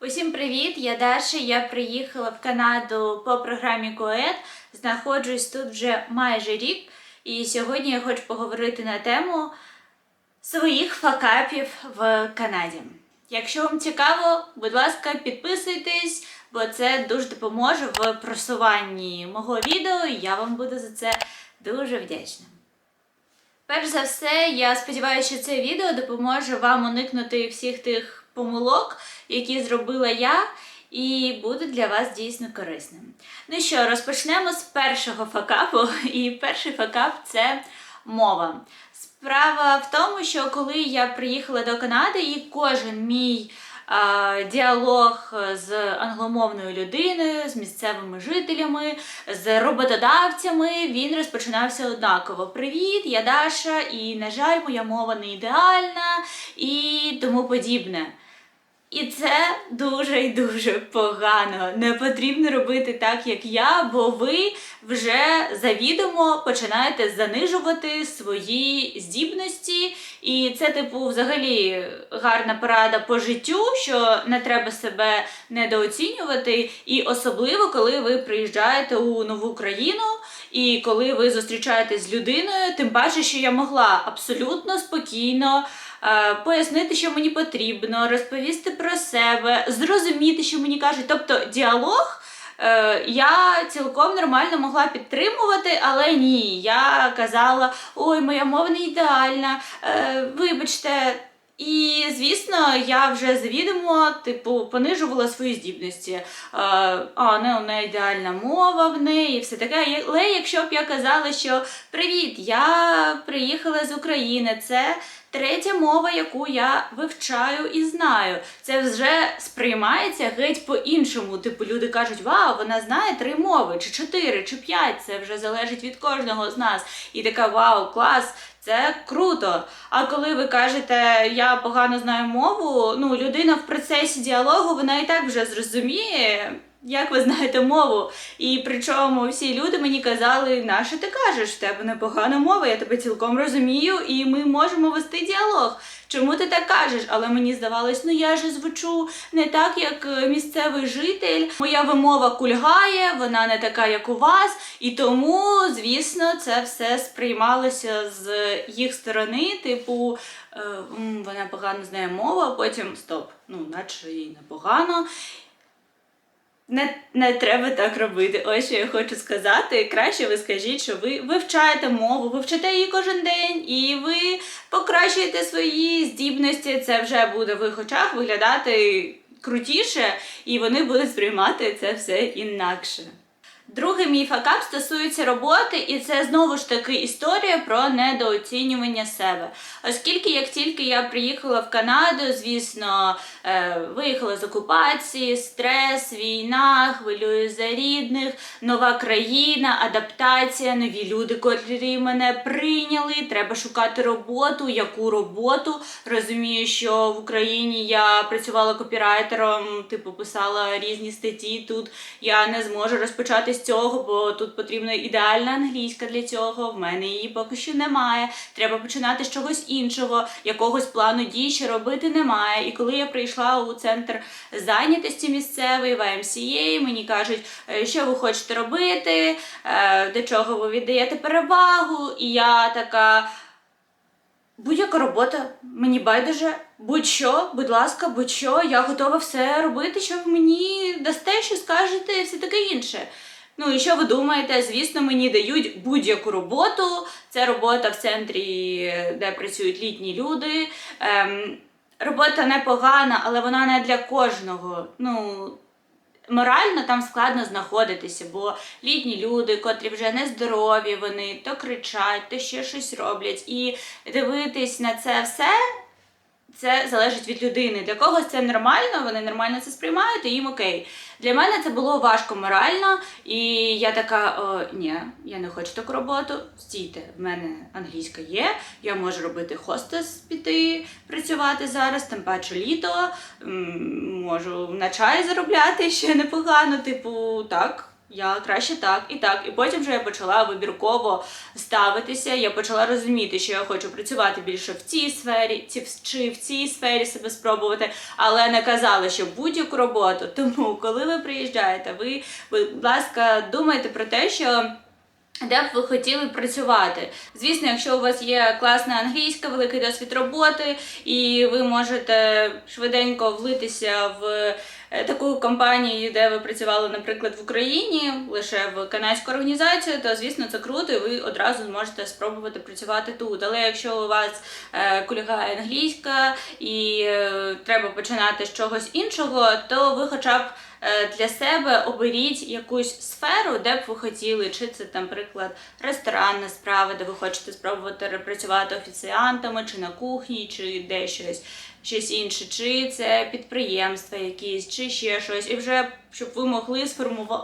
Усім привіт! Я Даша. Я приїхала в Канаду по програмі КОЕД. Знаходжусь тут вже майже рік. І сьогодні я хочу поговорити на тему своїх факапів в Канаді. Якщо вам цікаво, будь ласка, підписуйтесь, бо це дуже допоможе в просуванні мого відео, і я вам буду за це дуже вдячна. Перш за все, я сподіваюся, що це відео допоможе вам уникнути всіх тих помилок, які зробила я, і буде для вас дійсно корисним. Ну що, розпочнемо з першого факапу. І перший факап це мова. Справа в тому, що коли я приїхала до Канади, і кожен мій діалог з англомовною людиною, з місцевими жителями, з роботодавцями, він розпочинався однаково. Привіт, я Даша, і, на жаль, моя мова не ідеальна і тому подібне. І це дуже і дуже погано. Не потрібно робити так, як я, бо ви вже завідомо починаєте занижувати свої здібності. І це, типу, взагалі гарна порада по життю, що не треба себе недооцінювати. І особливо, коли ви приїжджаєте у нову країну, і коли ви зустрічаєтесь з людиною, тим паче, що я могла абсолютно спокійно пояснити, що мені потрібно, розповісти про себе, зрозуміти, що мені кажуть. Тобто діалог. е, Я цілком нормально могла підтримувати, але ні. Я казала: ой, моя мова не ідеальна, е, вибачте. І, звісно, я вже завідомо, типу, понижувала свої здібності. Е, А, не, не ідеальна мова в неї, все таке. Але якщо б я казала, що привіт, я приїхала з України, це третя мова, яку я вивчаю і знаю. Це вже сприймається геть по-іншому. Типу, люди кажуть, вау, вона знає три мови, чи чотири, чи п'ять. Це вже залежить від кожного з нас. І така вау, клас. Це круто. А коли ви кажете, я погано знаю мову, ну людина в процесі діалогу вона і так вже зрозуміє, як ви знаєте мову. І причому всі люди мені казали, нащо ти кажеш, в тебе непогана мова, я тебе цілком розумію, і ми можемо вести діалог. Чому ти так кажеш? Але мені здавалось, ну я ж звучу не так, як е, місцевий житель. Моя вимова кульгає, вона не така, як у вас. І тому, звісно, це все сприймалося з їх сторони, типу, е, вона погано знає мову, а потім стоп, ну, наче їй непогано. Не, не треба так робити. Ось що я хочу сказати. Краще ви скажіть, що ви вивчаєте мову, ви вчите її кожен день, і ви покращуєте свої здібності. Це вже буде в їх очах виглядати крутіше, і вони будуть сприймати це все інакше. Другий мій факап стосується роботи, і це знову ж таки історія про недооцінювання себе. Оскільки як тільки я приїхала в Канаду, звісно, е, виїхала з окупації, стрес, війна, хвилюю за рідних, нова країна, адаптація, нові люди, котрі мене прийняли. Треба шукати роботу. Яку роботу? Розумію, що в Україні я працювала копірайтером, типу писала різні статті. Тут я не зможу розпочати з цього, бо тут потрібна ідеальна англійська для цього. В мене її поки що немає. Треба починати з чогось іншого, якогось плану дій ще робити немає. І коли я прийшла у центр зайнятості місцевий в IMCA, мені кажуть, «Е, що ви хочете робити, е, до чого ви віддаєте перевагу. І я така. Будь-яка робота, мені байдуже, будь-що, будь ласка, будь-що, я готова все робити, що ви мені дасте, що скажете, все таке інше. Ну і що ви думаєте? Звісно, мені дають будь-яку роботу. Це робота в центрі, де працюють літні люди. Ем, робота непогана, але вона не для кожного. Ну, Морально там складно знаходитися, бо літні люди, котрі вже нездорові, вони то кричать, то ще щось роблять. І дивитись на це все. Це залежить від людини. Для когось це нормально, вони нормально це сприймають, і їм окей. Для мене це було важко морально, і я така: о, ні, я не хочу таку роботу. Стійте, в мене англійська є, я можу робити хостес, піти працювати зараз, тим паче літо, можу на чай заробляти ще непогано. Типу, так, Я краще так і так. І потім вже я почала вибірково ставитися. Я почала розуміти, що я хочу працювати більше в цій сфері, чи в цій сфері себе спробувати, але не казала, що будь-яку роботу. Тому, коли ви приїжджаєте, ви, будь ласка, думайте про те, що. Де б ви хотіли працювати? Звісно, якщо у вас є класна англійська, великий досвід роботи, і ви можете швиденько влитися в е, таку компанію, де ви працювали, наприклад, в Україні, лише в канадську організацію, то звісно це круто, і ви одразу зможете спробувати працювати тут. Але якщо у вас е, кулягає англійська і е, треба починати з чогось іншого, то ви хоча б для себе оберіть якусь сферу, де б ви хотіли, чи це, наприклад, ресторанна справа, де ви хочете спробувати працювати офіціантами, чи на кухні, чи де щось, щось інше, чи це підприємства якісь, чи ще щось, і вже щоб ви могли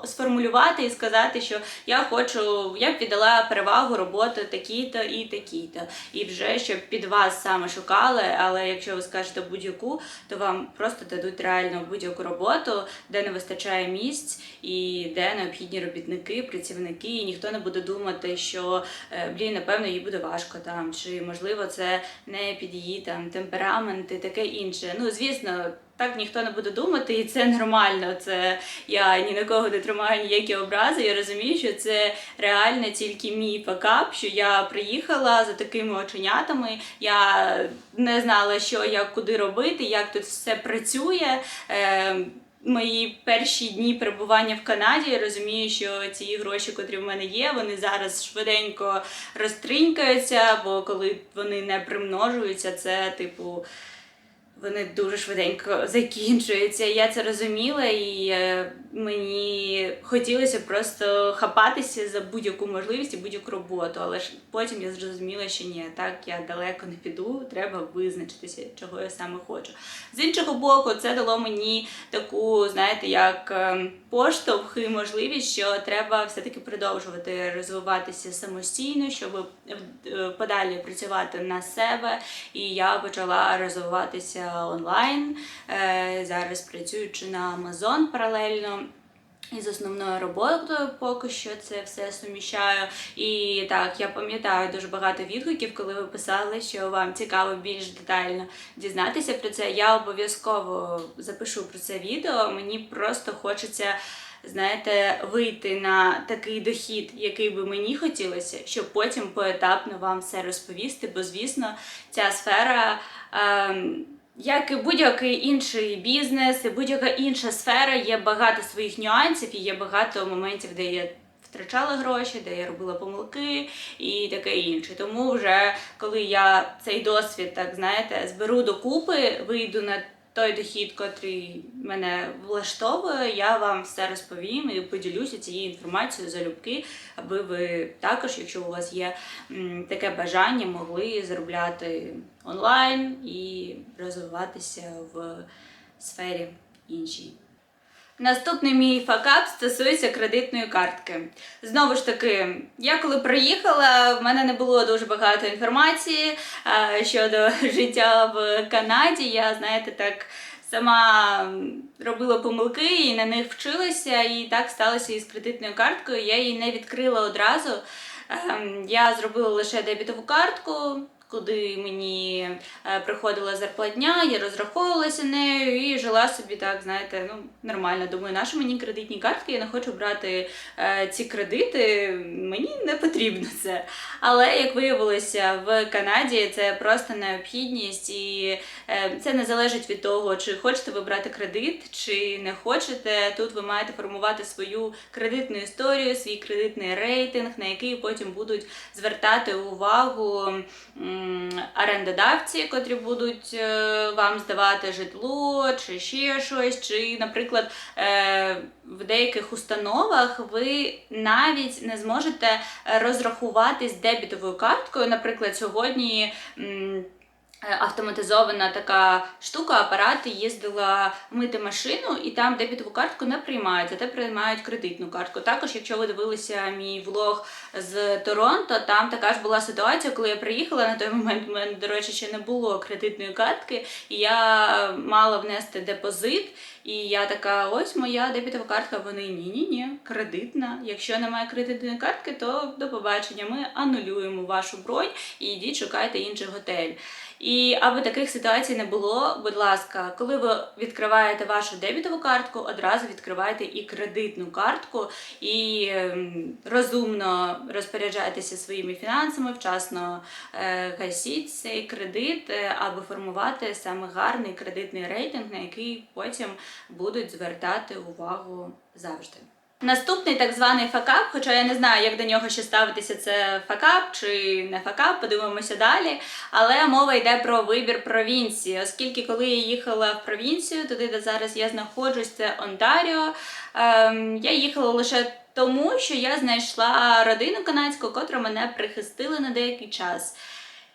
сформулювати і сказати, що я хочу, я б віддала перевагу роботи такі-то і такі-то. І вже щоб під вас саме шукали, але якщо ви скажете будь-яку, то вам просто дадуть реально будь-яку роботу, де не вистачає місць і де необхідні робітники, працівники, і ніхто не буде думати, що е, блін, напевно, їй буде важко там, чи можливо це не під її там темперамент і таке інше. Ну звісно. Так ніхто не буде думати, і це нормально. Це я ні на кого не тримаю ніякі образи. Я розумію, що це реально тільки мій факап, що я приїхала за такими оченятами. Я не знала, що як куди робити, як тут все працює. Е, Мої перші дні перебування в Канаді я розумію, що ці гроші, котрі в мене є, вони зараз швиденько розтринькаються, бо коли вони не примножуються, це типу вони дуже швиденько закінчуються. Я це розуміла, і е, мені хотілося просто хапатися за будь-яку можливість і будь-яку роботу. Але ж потім я зрозуміла, що ні, так я далеко не піду, треба визначитися, чого я саме хочу. З іншого боку, це дало мені таку, знаєте, як е, поштовх і можливість, що треба все-таки продовжувати розвиватися самостійно, щоб е, подалі працювати на себе. І я почала розвиватися онлайн. Е, Зараз працюючи на Amazon паралельно. Із основною роботою поки що це все суміщаю. І так, я пам'ятаю дуже багато відгуків, коли ви писали, що вам цікаво більш детально дізнатися про це. Я обов'язково запишу про це відео. Мені просто хочеться. Знаєте, вийти на такий дохід, який би мені хотілося, щоб потім поетапно вам все розповісти, бо звісно, ця сфера. Ем, як і будь-який інший бізнес, і будь-яка інша сфера, є багато своїх нюансів і є багато моментів, де я втрачала гроші, де я робила помилки і таке інше. Тому вже коли я цей досвід, так знаєте, зберу докупи, вийду на той дохід, котрий мене влаштовує, я вам все розповім і поділюся цією інформацією залюбки, аби ви також, якщо у вас є таке бажання, могли заробляти онлайн і розвиватися в сфері іншій. Наступний мій факап стосується кредитної картки. Знову ж таки, я коли приїхала, в мене не було дуже багато інформації щодо життя в Канаді. Я, знаєте, так сама робила помилки і на них вчилася, і так сталося і з кредитною карткою. Я її не відкрила одразу. Ем, Я зробила лише дебітову картку, куди мені е, приходила зарплатня, я розраховувалася нею і жила собі так, знаєте, ну нормально. Думаю, нащо мені кредитні картки? Я не хочу брати е, ці кредити. Мені не потрібно це. Але як виявилося, в Канаді це просто необхідність, і е, це не залежить від того, чи хочете ви брати кредит, чи не хочете. Тут ви маєте формувати свою кредитну історію, свій кредитний рейтинг, на який потім будуть звертати увагу орендодавці, котрі будуть е, вам здавати житло, чи ще щось, чи, наприклад, е, в деяких установах ви навіть не зможете розрахуватись дебітовою карткою. Наприклад, сьогодні. Автоматизована така штука, апарат їздила мити машину, і там дебітову картку не приймають, зате приймають кредитну картку. Також, якщо ви дивилися мій влог з Торонто, там така ж була ситуація, коли я приїхала на той момент. У мене, до речі, ще не було кредитної картки, і я мала внести депозит. І я така, ось моя дебітова картка. Вони ні-ні-ні, кредитна. Якщо немає кредитної картки, то до побачення. Ми анулюємо вашу бронь і йдіть шукайте інший готель. І аби таких ситуацій не було, будь ласка, коли ви відкриваєте вашу дебітову картку, одразу відкривайте і кредитну картку, і ем, розумно розпоряджайтеся своїми фінансами, вчасно е, гасіть цей кредит, е, аби формувати саме гарний кредитний рейтинг, на який потім будуть звертати увагу завжди. Наступний так званий факап, хоча я не знаю, як до нього ще ставитися, це факап чи не факап, подивимося далі. Але мова йде про вибір провінції, оскільки коли я їхала в провінцію, туди, де зараз я знаходжусь, це Онтаріо. Ем, я їхала лише тому, що я знайшла родину канадську, котра мене прихистила на деякий час.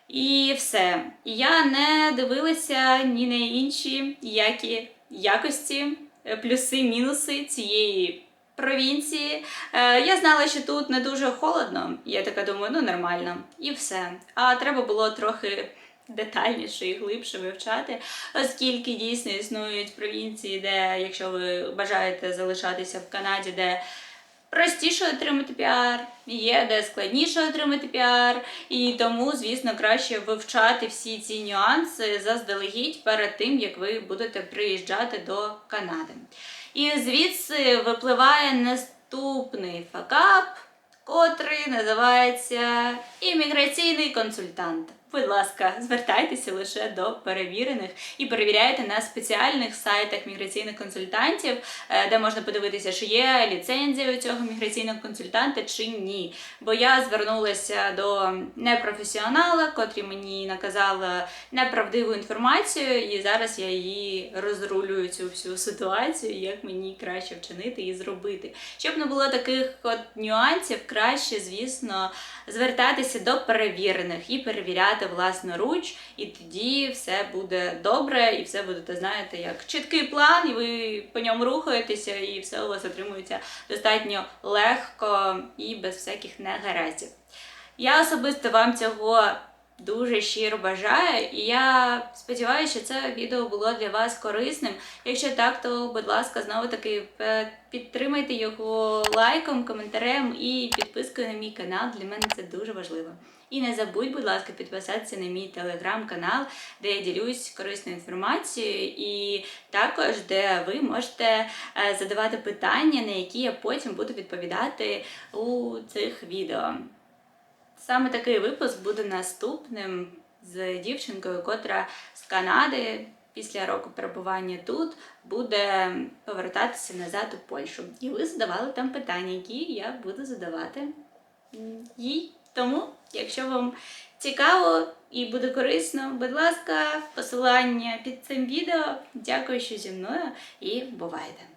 І все. Я не дивилася ні на інші які якості, е, плюси, мінуси цієї провінції. Е, я знала, що тут не дуже холодно. Я така думаю, ну нормально, і все. А треба було трохи. Детальніше і глибше вивчати, оскільки дійсно існують провінції, де, якщо ви бажаєте залишатися в Канаді, де простіше отримати піар, є де складніше отримати піар, і тому, звісно, краще вивчати всі ці нюанси заздалегідь перед тим, як ви будете приїжджати до Канади. І звідси випливає наступний факап, котрий називається імміграційний консультант. Будь ласка, звертайтеся лише до перевірених і перевіряйте на спеціальних сайтах міграційних консультантів, е, де можна подивитися, чи є ліцензія у цього міграційного консультанта чи ні. Бо я звернулася до непрофесіонала, котрі мені наказала неправдиву інформацію, і зараз я її розрулюю цю всю ситуацію, як мені краще вчинити і зробити. Щоб не було таких от нюансів, краще, звісно, звертатися до перевірених і перевіряти власноруч, і тоді все буде добре, і все будете, знаєте, як чіткий план, і ви по ньому рухаєтеся, і все у вас отримується достатньо легко і без всяких негараздів. Я особисто вам цього дуже щиро бажаю, і я сподіваюся, що це відео було для вас корисним. Якщо так, то будь ласка, знову таки підтримайте його лайком, коментарем і підпискою на мій канал. Для мене це дуже важливо. І не забудь, будь ласка, підписатися на мій телеграм-канал, де я ділюсь корисною інформацією, і також де ви можете е, задавати питання, на які я потім буду відповідати у цих відео. Саме такий випуск буде наступним з дівчинкою, котра з Канади після року перебування тут буде повертатися назад у Польщу. І ви задавали там питання, які я буду задавати їй. Тому, якщо вам цікаво і буде корисно, будь ласка, посилання під цим відео. Дякую, що зі мною і бувайте!